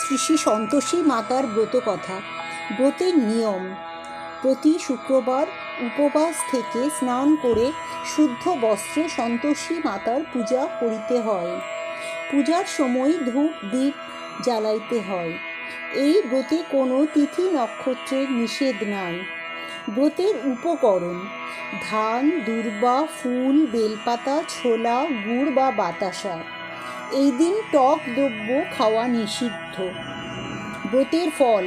শ্রী শ্রী সন্তোষী মাতার ব্রত কথা ব্রতের নিয়ম। প্রতি শুক্রবার উপবাস থেকে স্নান করে শুদ্ধ বস্ত্রে সন্তোষী মাতার পূজা করিতে হয়। পূজার সময় ধূপ দ্বীপ জ্বালাইতে হয়। এই ব্রতে কোনো তিথি নক্ষত্রের নিষেধ নাই। ব্রতের উপকরণ, ধান, দুর্বা, ফুল, বেলপাতা, ছোলা, গুড় বা বাতাসা। এই দিন টক দ্রব্য খাওয়া নিষিদ্ধ। ব্রতের ফল,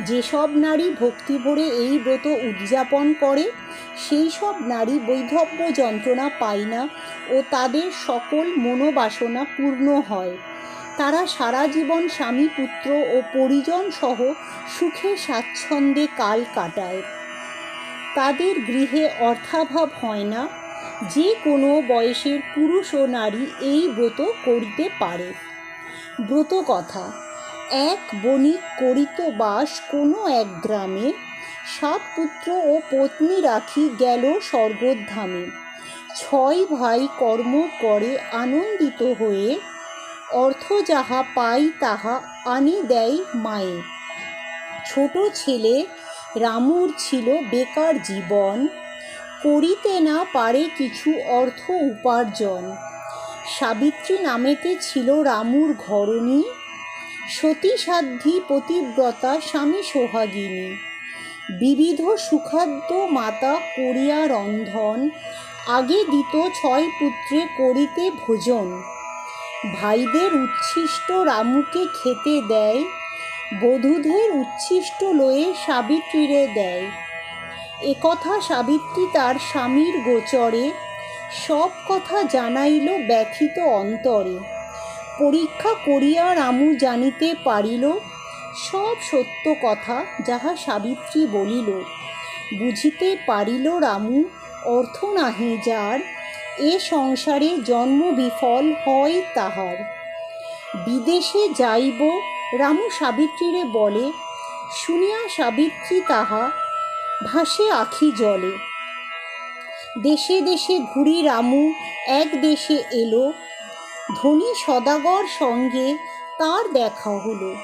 যেসব নারী ভক্তি ভরে এই ব্রত উদযাপন করে সেই সব নারী বৈধব্য যন্ত্রণা পায় না ও তাদের সকল মনোবাসনা পূর্ণ হয়। তারা সারা জীবন স্বামী, পুত্র ও পরিজন সহ সুখে স্বাচ্ছন্দ্যে কাল কাটায়। তাদের গৃহে অর্থাভাব হয় না যে কোনো বয়সের পুরুষ ও নারী এই ব্রত করতে পারে। ব্রত কথা, এক বণিক করিত বাস কোনো এক গ্রামে, সাত পুত্র ও পত্নী রাখি গেল স্বর্গধামে ছয় ভাই কর্ম করে আনন্দিত হয়ে, অর্থ যাহা পাই তাহা আনি দেয় মায়ে। ছোট ছেলে, রামুর ছিল বেকার জীবন করিতে না পারে কিছু অর্থ উপার্জন। সাবিত্রী নামেতে ছিল রামুর ঘরণী। সতী সাধ্যী পতিব্রতা স্বামী সোহাগিনী। বিবিধ সুখাদ্য মাতা করিয়া রন্ধন। আগে দিত ছয় পুত্রে করিতে ভোজন। ভাইদের উচ্ছিষ্ট রামুকে খেতে দেয়। বধূদের উচ্ছিষ্ট লয়ে সাবিত্রীরে দেয়। একথা সাবিত্রী তার স্বামীর গোচরে, সব কথা জানাইল ব্যথিত অন্তরে। পরীক্ষা করিয়া রামু জানিতে পারিল, সব সত্য কথা যাহা সাবিত্রী বলিল। বুঝিতে পারিল রামু, অর্থ নাহি যার, এ সংসারে জন্ম বিফল হয় তাহার। বিদেশে যাইব, রামু সাবিত্রীরে বলে, শুনিয়া সাবিত্রী তাহা ভাসে আখি জলে। দেশে দেশে ঘুরি রামু, এক দেশে এলো। ধনী সদাগর সঙ্গে তার দেখা হলো।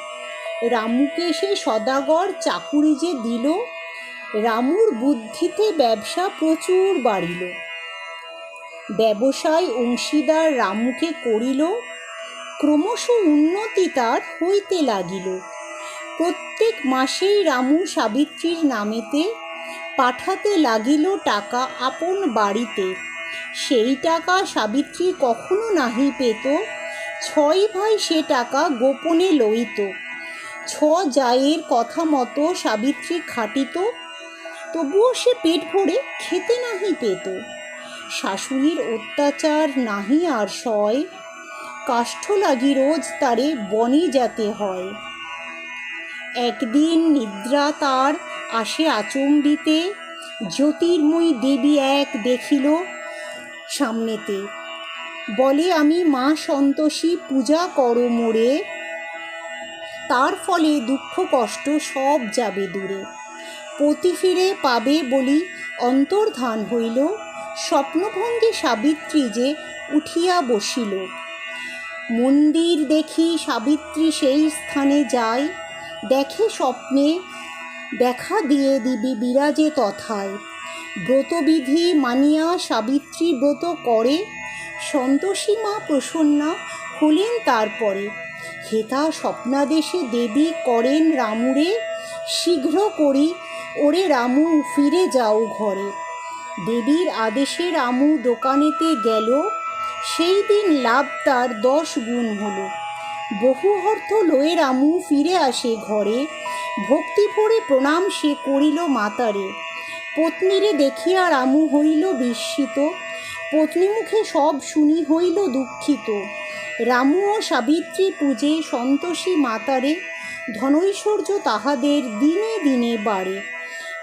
রামুকে সে সদাগর চাকুরি যে দিল, রামুর বুদ্ধিতে ব্যবসা প্রচুর বাড়িল। ব্যবসায় অংশীদার রামুকে করিল, ক্রমশ উন্নতি তার হইতে লাগিল। প্রত্যেক মাসেই রামু সাবিত্রীর নামেতে পাঠাতে লাগিল টাকা আপন বাড়িতে। সেই টাকা সাবিত্রী কখনো নাহি পেত। ছয় ভাই সে টাকা গোপনে লইত। ছ জায়ের কথা মতো সাবিত্রী খাটিত। তবুও সে পেট ভরে খেতে নাহি পেত। শাশুড়ির অত্যাচার নাহি আর সয়। কাষ্ঠ লাগি রোজ তারে বনে যেতে হয়। একদিন নিদ্রা তার আসে আচম্বিতে, জ্যোতির্ময়ী দেবী এক দেখিল সামনেতে। বলে, আমি মা সন্তোষী, পূজা করো মোড়ে তার ফলে দুঃখ কষ্ট সব যাবে দূরে। পতি ফিরে পাবে বলি অন্তর্ধান হইল। স্বপ্নভঙ্গে সাবিত্রী যে উঠিয়া বসিল। মন্দির দেখি সাবিত্রী সেই স্থানে যায়। দেখে স্বপ্নে দেখা দিয়ে দিবি বিরাজে তথায়। ব্রতবিধি মানিয়া সাবিত্রী ব্রত করে, সন্তোষী মা প্রসন্না হলেন তারপরে। হেতা স্বপ্নাদেশে দেবী করেন রামুরে, শীঘ্র করি ওরে রামু ফিরে যাও ঘরে। দেবীর আদেশে রামু দোকানেতে গেল, সেই দিন লাভ তার দশ গুণ হলো। বহু অর্থ লয়ে রামু ফিরে আসে ঘরে। ভক্তি ভরে প্রণাম সে করিল মাতারে। পত্নীরে দেখিয়া রামু হইল বিস্মিত। পত্নী মুখে সব শুনি হইল দুঃখিত। রামু ও সাবিত্রী পূজে সন্তোষী মাতারে। ধনৈশ্বর্য তাহাদের দিনে দিনে বাড়ে।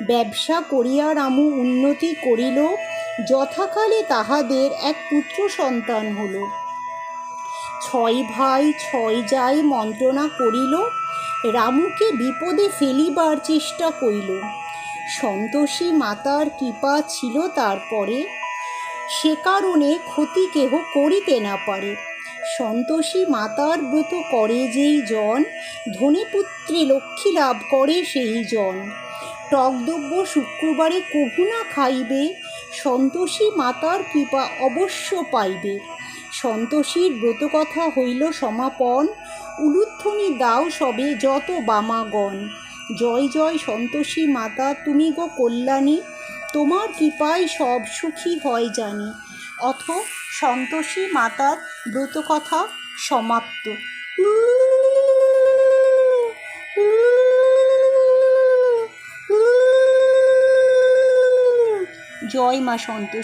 ব্যবসা করিয়া রামু উন্নতি করিল। যথাকালে তাহাদের এক পুত্র সন্তান হলো। ছয় ভাই, ছয় যাই মন্ত্রণা করিল, রামুকে বিপদে ফেলিবার চেষ্টা করিল। সন্তোষী মাতার কৃপা ছিল তারপরে, সে কারণে ক্ষতি কেহ করিতে না পারে। সন্তোষী মাতার ব্রত করে যেই জন ধনে পুত্রে লক্ষ্মী লাভ করে সেই জন। টকদ্রব্য শুক্রবারে কভু না খাইবে, সন্তোষী মাতার কৃপা অবশ্য পাইবে। সন্তোষীর ব্রতকথা হইল সমাপন। উলুধ্বনি দাও সবে যত বামাগণ। জয় জয় সন্তোষী মাতা, তুমি গো কল্যাণী, তোমার কৃপায় সব সুখী হয় জানি। অথ সন্তোষী মাতার ব্রতকথা সমাপ্ত। জয় মা সন্তোষী।